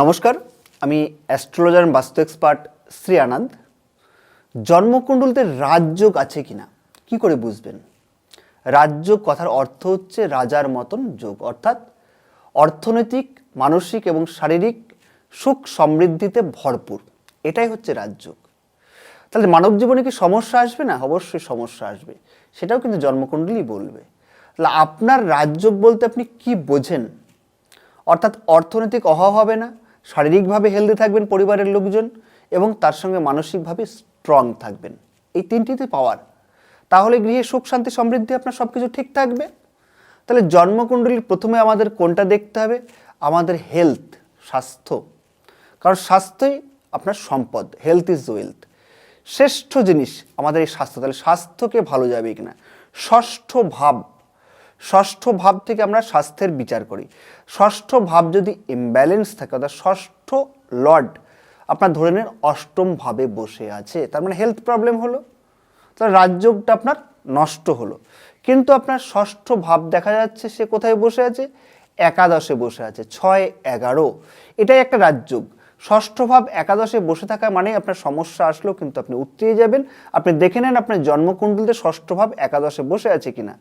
নমস্কার, আমি astrologer vastu expert Shri Anand. জন্মকুণ্ডলতে রাজযোগ আছে কিনা, কি করে বুঝবেন? রাজযোগ কথার অর্থ হচ্ছে রাজার মতন যোগ, অর্থাৎ অর্থনৈতিক, মানসিক এবং শারীরিক সুখ সমৃদ্ধিতে ভরপুর, এটাই হচ্ছে রাজযোগ। তাহলে মানব জীবনে কি সমস্যা আসবে? না, অবশ্যই সমস্যা আসবে, সেটাও কিন্তু জন্মকুণ্ডলী বলবে। তাহলে আপনার রাজযোগ বলতে আপনি কি বোঝেন? অর্থাৎ অর্থনৈতিক অভাব হবে না শারীরিকভাবে হেলদি থাকবেন পরিবারের লোকজন এবং তার সঙ্গে মানসিকভাবে স্ট্রং থাকবেন। এই তিনটিতে পাওয়ার তাহলে গৃহে সুখ, শান্তি, সমৃদ্ধি আপনার সব কিছু ঠিক থাকবে। তাহলে জন্মকুণ্ডলীর প্রথমে আমাদের কোনটা দেখতে হবে? আমাদের হেলথ স্বাস্থ্য। কারণ স্বাস্থ্যই আপনার সম্পদ হেলথ ইজ ওয়েলথ শ্রেষ্ঠ জিনিস আমাদের এই স্বাস্থ্য। তাহলে স্বাস্থ্যকে ভালো যাবে কিনা? ষষ্ঠ ভাব। ষষ্ঠ ভাব থেকে আমরা স্বাস্থ্যের বিচার করি। ষষ্ঠ ভাব যদি ইমব্যালেন্স থাকে, অর্থাৎ ষষ্ঠ লর্ড, আপনার ধরে নেন অষ্টম ভাবে বসে আছে, তার মানে হেলথ প্রবলেম হলো, তাহলে রাজযোগটা আপনার নষ্ট হলো। কিন্তু আপনার ষষ্ঠ ভাব দেখা যাচ্ছে সে কোথায় বসে আছে? একাদশে বসে আছে, ছয় এগারো। এটাই একটা রাজযোগ। ষষ্ঠ ভাব একাদশে বসে থাকা মানে আপনার সমস্যা আসলেও কিন্তু আপনি উতরিয়ে যাবেন। আপনি দেখে নেন আপনার জন্মকুণ্ডলিতে ষষ্ঠ ভাব একাদশে বসে আছে কিনা।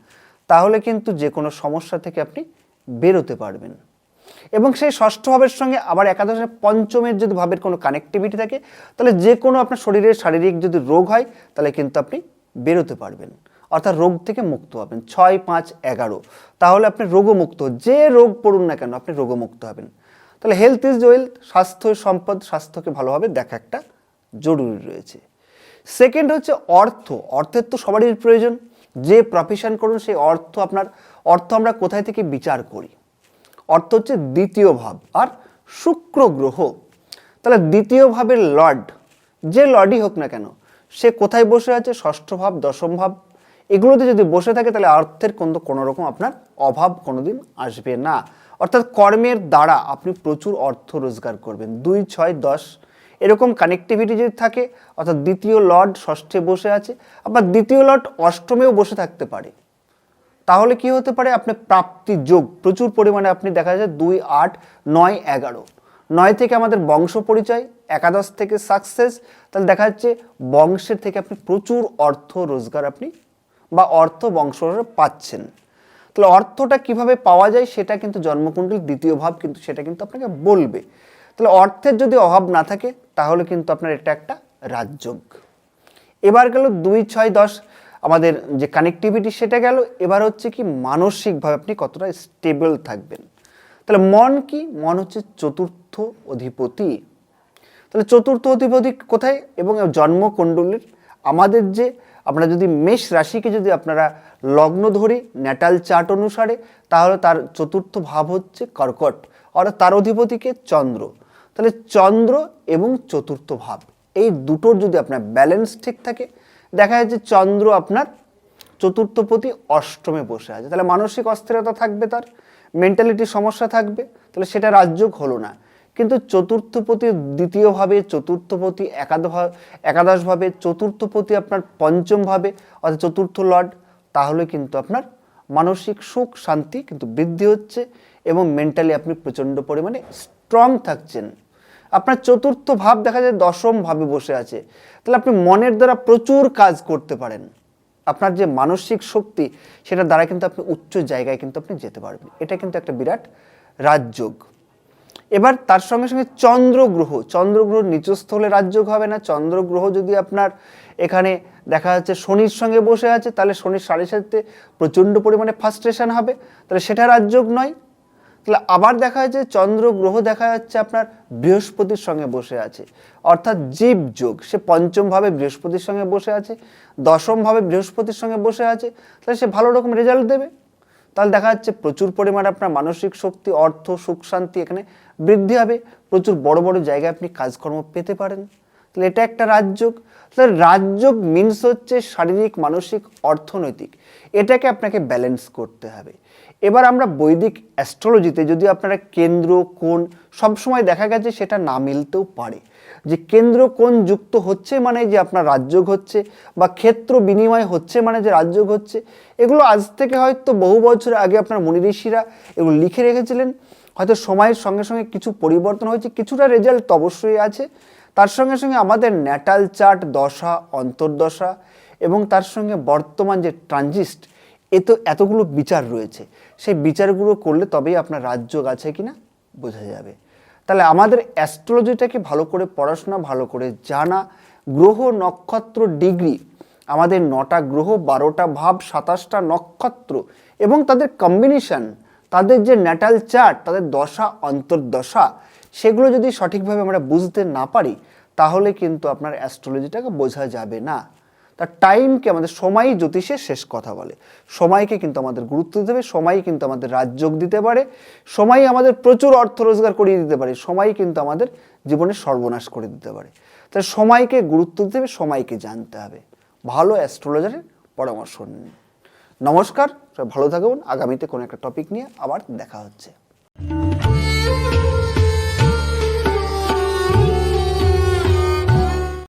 তাহলে কিন্তু যে কোনো সমস্যা থেকে আপনি বেরোতে পারবেন। এবং সেই ষষ্ঠ ভাবের সঙ্গে আবার একাদশের পঞ্চমের যদি ভাবের কোনো কানেক্টিভিটি থাকে, তাহলে যে কোনো আপনার শরীরের শারীরিক যদি রোগ হয়, তাহলে কিন্তু আপনি বেরোতে পারবেন। অর্থাৎ রোগ থেকে মুক্ত হবেন। ছয়, পাঁচ, এগারো। তাহলে আপনি রোগমুক্ত, যে রোগ পড়ুন না কেন, আপনি রোগমুক্ত হবেন। তাহলে হেলথ ইজ ওয়েলথ স্বাস্থ্য সম্পদ, স্বাস্থ্যকে ভালোভাবে দেখা একটা জরুরি রয়েছে। সেকেন্ড হচ্ছে অর্থ। অর্থের তো সবারই প্রয়োজন। যে প্রফেশন করুন, সেই অর্থ আপনার, অর্থ আমরা কোথায় থেকে বিচার করি? অর্থ হচ্ছে দ্বিতীয় ভাব আর শুক্র গ্রহ। তাহলে দ্বিতীয় ভাবের লর্ড, যে লর্ডই হোক না কেন, সে কোথায় বসে আছে? ষষ্ঠ ভাব, দশম ভাব, এগুলোতে যদি বসে থাকে, তাহলে অর্থের কিন্তু কোনো রকম আপনার অভাব কোনোদিন আসবে না। অর্থাৎ কর্মের দ্বারা আপনি প্রচুর অর্থ রোজগার করবেন। দুই, ছয়, দশ এরকম কানেক্টিভিটি যদি থাকে, অর্থাৎ দ্বিতীয় লর্ড ষষ্ঠে বসে আছে, আবার দ্বিতীয় লর্ড অষ্টমেও বসে থাকতে পারে। তাহলে কি হতে পারে? আপনি প্রাপ্তি যোগ, প্রচুর পরিমাণে আপনি দেখা যায় দুই, আট, নয়, এগারো। নয় থেকে আমাদের বংশ পরিচয়, একাদশ থেকে সাকসেস তাহলে দেখা যাচ্ছে বংশের থেকে আপনি প্রচুর অর্থ রোজগার আপনি বা অর্থ বংশ পাচ্ছেন। তাহলে অর্থটা কীভাবে পাওয়া যায় সেটা কিন্তু জন্মকুণ্ডলীর দ্বিতীয় ভাব কিন্তু সেটা কিন্তু আপনাকে বলবে। তাহলে অর্থের যদি অভাব না থাকে, তাহলে কিন্তু আপনার এটা একটা রাজযোগ। এবার গেল দুই, ছয়, দশ, আমাদের যে কানেক্টিভিটি সেটা গেল, এবার হচ্ছে কি মানসিকভাবে আপনি কতটা স্টেবল থাকবেন। তাহলে মন কি? মন হচ্ছে চতুর্থ অধিপতি। তাহলে চতুর্থ অধিপতি কোথায়? এবং জন্মকুণ্ডলীর আমাদের যে, আমরা যদি মেষ রাশিকে যদি আপনারা লগ্ন ধরি ন্যাটাল চার্ট অনুসারে, তাহলে তার চতুর্থ ভাব হচ্ছে কর্কট। অর্থাৎ তার অধিপতিকে চন্দ্র। তাহলে চন্দ্র এবং চতুর্থ ভাব, এই দুটোর যদি আপনার ব্যালেন্স ঠিক থাকে, দেখা যাচ্ছে চন্দ্র আপনার চতুর্থপতি অষ্টমে বসে আছে, তাহলে মানসিক অস্থিরতা থাকবে তার মেন্টালিটি সমস্যা থাকবে, তাহলে সেটা রাজযোগ হলো না। কিন্তু চতুর্থপতি দ্বিতীয়ভাবে চতুর্থপতি একাদশ একাদশভাবে চতুর্থপতি আপনার পঞ্চমভাবে অর্থাৎ চতুর্থ লর্ড, তাহলে কিন্তু আপনার মানসিক সুখ, শান্তি কিন্তু বৃদ্ধি হচ্ছে এবং মেন্টালি আপনি প্রচণ্ড পরিমাণে স্ট্রং থাকছেন। আপনার চতুর্থ ভাব দেখা যায় দশম ভাবে বসে আছে। তাহলে আপনি মনের দ্বারা প্রচুর কাজ করতে পারেন। আপনার যে মানসিক শক্তি সেটার দ্বারা কিন্তু আপনি উচ্চ জায়গায় কিন্তু আপনি যেতে পারবেন। এটা কিন্তু একটা বিরাট রাজযোগ। এবার তার সঙ্গে সঙ্গে চন্দ্রগ্রহ চন্দ্রগ্রহ নিচস্থ হলে রাজযোগ হবে না। চন্দ্রগ্রহ যদি আপনার এখানে দেখা যাচ্ছে শনির সঙ্গে বসে আছে, তাহলে শনির সাড়ে সাথে প্রচণ্ড পরিমাণে ফার্স্ট্রেশন হবে। তাহলে সেটা রাজযোগ নয়। তাহলে আবার দেখা যাচ্ছে চন্দ্র গ্রহ দেখা যাচ্ছে আপনার বৃহস্পতির সঙ্গে বসে আছে। অর্থাৎ জীব যোগ, সে পঞ্চমভাবে বৃহস্পতির সঙ্গে বসে আছে, দশমভাবে বৃহস্পতির সঙ্গে বসে আছে, তাহলে সে ভালো রকম রেজাল্ট দেবে। তাহলে দেখা যাচ্ছে প্রচুর পরিমাণে আপনার মানসিক শক্তি, অর্থ, সুখ, শান্তি এখানে বৃদ্ধি হবে। প্রচুর বড় বড় জায়গায় আপনি কাজকর্ম পেতে পারেন। তাহলে এটা একটা রাজযোগ। তাহলে রাজযোগ মিনস হচ্ছে শারীরিক, মানসিক, অর্থনৈতিক। এটাকে আপনাকে ব্যালেন্স করতে হবে। এবার আমরা বৈদিক অ্যাস্ট্রোলজিতে যদি আপনারা কেন্দ্র, কোণ সবসময় দেখা গেছে সেটা না মিলতেও পারে। যে কেন্দ্র, কোণ যুক্ত হচ্ছে মানে যে আপনার রাজযোগ হচ্ছে বা ক্ষেত্র বিনিময় হচ্ছে মানে যে রাজযোগ হচ্ছে। এগুলো আজ থেকে হয়তো বহু বছর আগে আপনার মুনি ঋষিরা এগুলো লিখে রেখেছিলেন। হয়তো সময়ের সঙ্গে সঙ্গে কিছু পরিবর্তন হয়েছে, কিছুটা রেজাল্ট অবশ্যই আছে। তার সঙ্গে সঙ্গে আমাদের ন্যাটাল চার্ট দশা, অন্তর্দশা এবং তার সঙ্গে বর্তমান যে ট্রানজিস্ট এ তো এতগুলো বিচার রয়েছে। সেই বিচারগুলো করলে তবেই আপনার রাজ্য আছে কিনা বোঝা যাবে। তাহলে আমাদের অ্যাস্ট্রোলজিটাকে ভালো করে পড়াশোনা, ভালো করে জানা? গ্রহ নক্ষত্র ডিগ্রি, আমাদের নটা গ্রহ, বারোটা ভাব, সাতাশটা নক্ষত্র এবং তাদের কম্বিনেশন তাদের যে ন্যাটাল চার্ট তাদের দশা, অন্তর্দশা, সেগুলো যদি সঠিকভাবে আমরা বুঝতে না পারি, তাহলে কিন্তু আপনার অ্যাস্ট্রোলজিটাকে বোঝা যাবে না। তার টাইমকে আমাদের সময়ই জ্যোতিষের শেষ কথা বলে। সময়কে কিন্তু আমাদের গুরুত্ব দিতে হবে সময় কিন্তু আমাদের রাজযোগ দিতে পারে সময় আমাদের প্রচুর অর্থ রোজগার করিয়ে দিতে পারে সময় কিন্তু আমাদের জীবনের সর্বনাশ করে দিতে পারে। তাই সময়কে গুরুত্ব দিতে হবে, সময়কে জানতে হবে। ভালো অ্যাস্ট্রোলজারের পরামর্শ নিন। নমস্কার ভালো থাকুন, আগামীতে কোনো একটা টপিক নিয়ে আবার দেখা হচ্ছে।